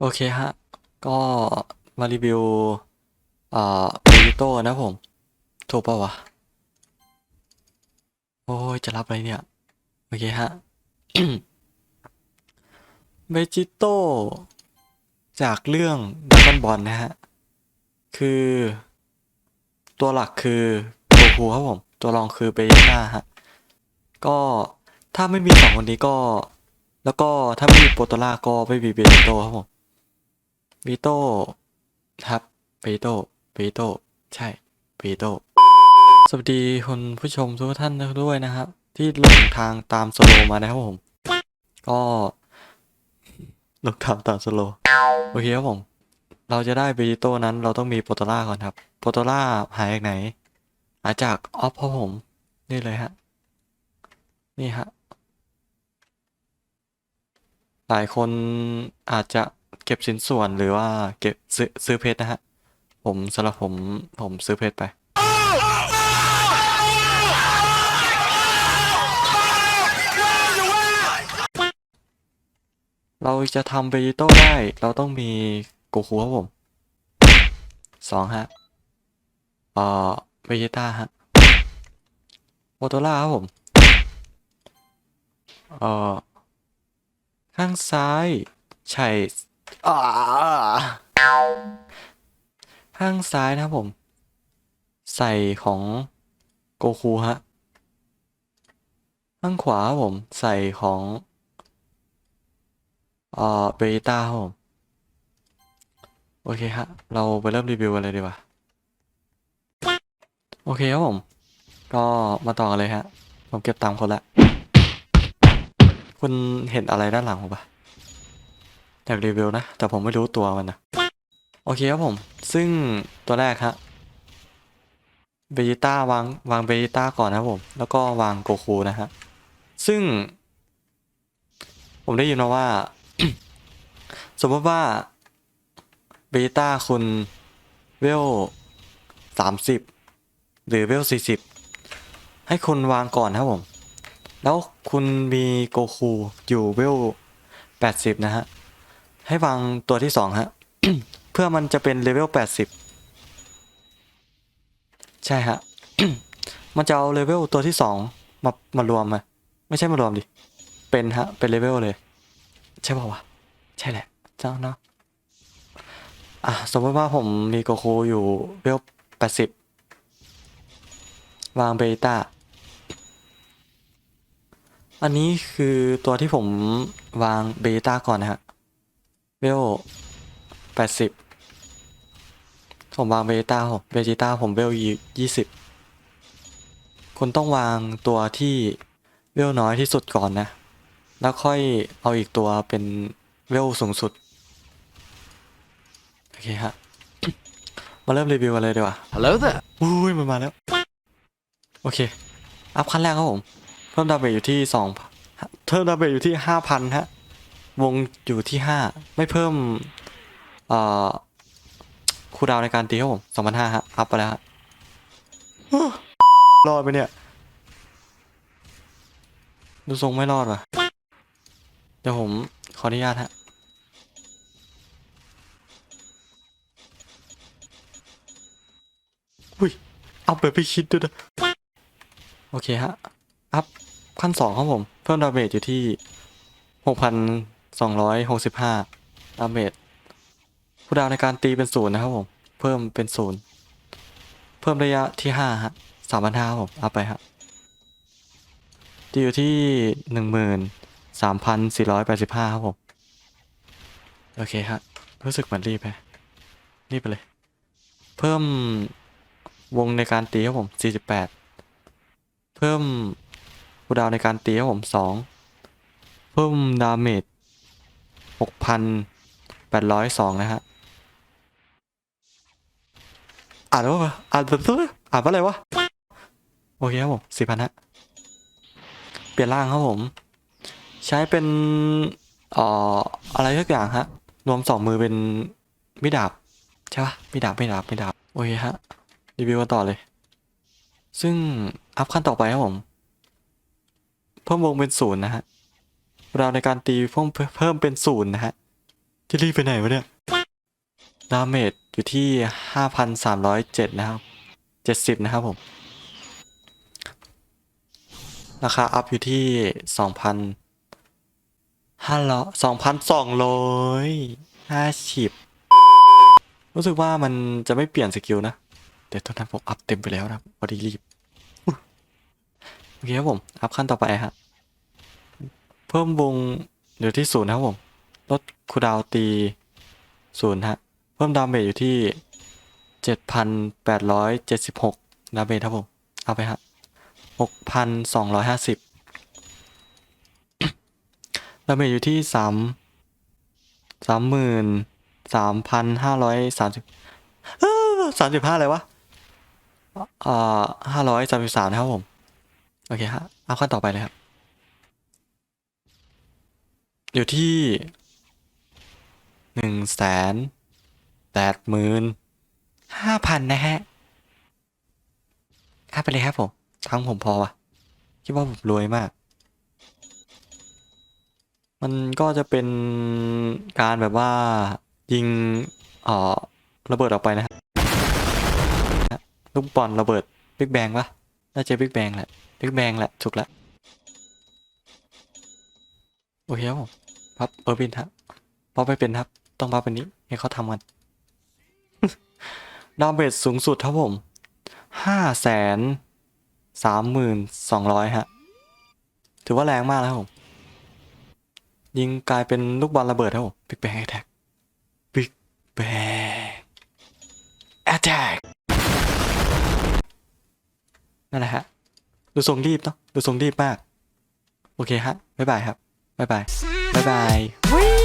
โอเคฮะ ก็มารีวิวอ่าบูริโต้นะผม ถูกป่าวะ โอ้ย จะรับอะไรเนี่ย โอเคฮะเบจิโต้จากเรื่องดักกอนบอลนะฮะ คือ ตัวหลักคือโกคูครับผม ตัวรองคือเบจิต้าฮะ ก็ถ้าไม่มีสองคนนี้ก็ แล้วก็ถ้าไม่มีโปรโตล่าก็ไม่มีเบจิโต้ครับผม บีโต้ครับบีโต้บีโต้ใช่บีโต้สวัสดีคุณผู้ชมทุกท่านด้วยนะครับ ที่หลงทางตามสโลมานะครับผม ก็หลงทางตามสโลโอเคครับผม เราจะได้บีโต้นั้นเราต้องมีโปรตล่าก่อนครับโปรตล่าหายจากไหนหาจากออฟครับผม นี่เลยฮะนี่ฮะหลายคนอาจจะ เก็บชิ้นส่วนหรือว่าเก็บซื้อซื้อเพชรนะฮะ ผมสำหรับผมผมซื้อเพชรไปเราจะทำเบจิโต้ได้ เราต้องมีโกคูครับผมสองฮะเอ่อเบจิต้าฮะโมโตล่าครับผมเอ่อข้างซ้ายใช่ อ่าข้างซ้ายนะครับผม ใส่ของโกคูฮะ ข้างขวาผม ใส่ของเอ่อเบต้าครับผม โอเคฮะ เราไปเริ่มรีวิวกันเลยดีกว่า โอเคครับผม ก็มาต่อกันเลยฮะ ผมเก็บตามคนละ คุณเห็นอะไรด้านหลังผมปะ อยากรีวิวนะ แต่ผมไม่รู้ตัวมันนะโอเคครับผม ซึ่งตัวแรกฮะเบจิต้าวางวางเบจิต้าก่อนนะผม แล้วก็วางโกคูนะฮะ ซึ่ง ผมได้ยินมาว่า สมมติว่าเบจิต้าคุณเวลสามสิบหรือเวลสี่สิบให้คุณวางก่อนนะครับผม แล้วคุณมีโกคูอยู่เวลแปดสิบนะฮะ ให้วางตัวที่สองฮะ เพื่อมันจะเป็นเลเวลแปดสิบใช่ฮะ มันจะเอาเลเวลตัวที่สองมามารวมมา ไม่ใช่มารวมดิ เป็นฮะ เป็นเลเวลเลย ใช่ป่าวะ ใช่แหละเจ้าเนาะอะสมมติว่าผมมีโกคูอยู่เวลแปดสิบวางเบต้า อันนี้คือตัวที่ผมวางเบต้าก่อนนะฮะ เวลแปดสิบผมวางเบต้าผมเบต้าผมเวลยี่สิบคุณต้องวางตัวที่เวลน้อยที่สุดก่อนนะ แล้วค่อยเอาอีกตัวเป็นเวลสูงสุด โอเคฮะ มาเริ่มรีวิวกันเลยดีกว่า Hello there. อุ้ยมันมาแล้ว โอเค อัพขั้นแรกครับผม เพิ่มดาเมจอยู่ที่สองเพิ่มดาเมจอยู่ที่ห้าพันฮะ วงอยู่ที่ห้าไม่เพิ่มเอ่อคูดาวในการตีครับผมสองพันห้าฮะอัพไปแล้วฮะรอดไปเนี่ย ดูทรงไม่รอดว่ะ เดี๋ยวผมขออนุญาตฮะอุ้ย อัพแบบไม่คิดด้วยนะโอเคฮะ อัพขั้นสองครับผม เพิ่มดาเมจอยู่ที่หกพัน สองร้อยหกสิบห้าดาเมจคูลดาวในการตีเป็นศูนย์นะครับผม เพิ่มเป็นศูนย์เพิ่มระยะที่ห้าฮะสามพันห้าผมเอัพไปฮะตีอยู่ที่หนึ่งหมื่นสามพันสี่ร้อยแปดสิบห้าครับผม โอเคฮะ รู้สึกเหมือนรีบไปรีบไปเลย เพิ่มวงในการตีครับผม48เพิ่มคูลดาวในการตีครับผม2เพิ่มดาเมจ 6,802นะฮะอ่านว่าปะอ่านแบบตัวอ่านว่าอะไรวะ โอเคครับผม4,000ฮะ เปลี่ยนร่างครับผม ใช้เป็นเอ่ออะไรสักอย่างฮะ รวมสองมือเป็นมิดาบ ใช่ปะมิดาบมิดาบมิดาบ โอเคฮะ รีวิวกันต่อเลย ซึ่งอัพขั้นต่อไปครับผม เพิ่มวงเป็นศูนย์นะฮะ เราในการตีเพิ่มเพิ่มเป็นศูนย์นะฮะจะรีบไปไหนวะเนี่ยดาเมจอยู่ที่ห้าพันสามร้อยเจ็ดนะครับเจ็ดสิบนะครับผม ราคาอัพอยู่ที่สองพันห้าร้อยสองพันสองร้อยห้าสิบรู้สึกว่ามันจะไม่เปลี่ยนสกิลนะ แต่ตอนนั้นผมอัพเต็มไปแล้วนะพอดีรีบ โอเคครับผม อัพขั้นต่อไปฮะ เพิ่มวงเหลือที่ศูนย์ครับผมลดคูดาวตีศูนย์ฮะ เพิ่มดาเมจอยู่ที่เจ็ดพันแปดร้อยเจ็ดสิบหกดาเมจครับผม เอาไปฮะหกพันสองร้อยห้าสิบดาเมจอยู่ที่สามสามหมื่นสามพันห้าร้อยสามสิบสามสิบห้าอะไรวะอ่าห้าร้อยสามสิบสามครับผม โอเคฮะ เอาขั้นต่อไปเลยครับ อยู่ที่หนึ่งแสนแปดหมื่นห้าพันนะฮะห้าไปเลยครับผมทั้งผมพอวะคิดว่าผมรวยมาก มันก็จะเป็นการแบบว่ายิงเอ่อระเบิดออกไปนะฮะลูกบอลระเบิดบิ๊กแบงปะน่าจะบิ๊กแบงแหละบิ๊กแบงแหละถูกแล้วโอเคครับผม พับเออร์บินครับพับไปเป็นครับ ต้องพับเป็นนี้ให้เขาทำกันดาเมจสูงสุดครับผมห้าแสนสามหมื่นสองร้อยฮะ ถือว่าแรงมากแล้วครับผม ยิงกลายเป็นลูกบอลระเบิดครับผมบิ๊กแบงแอทแทกบิ๊กแบงแอทแทกนั่นแหละฮะ ดูทรงรีบเนาะดูทรงรีบมาก โอเคฮะ บ๊ายบายครับ บ๊ายบาย bye.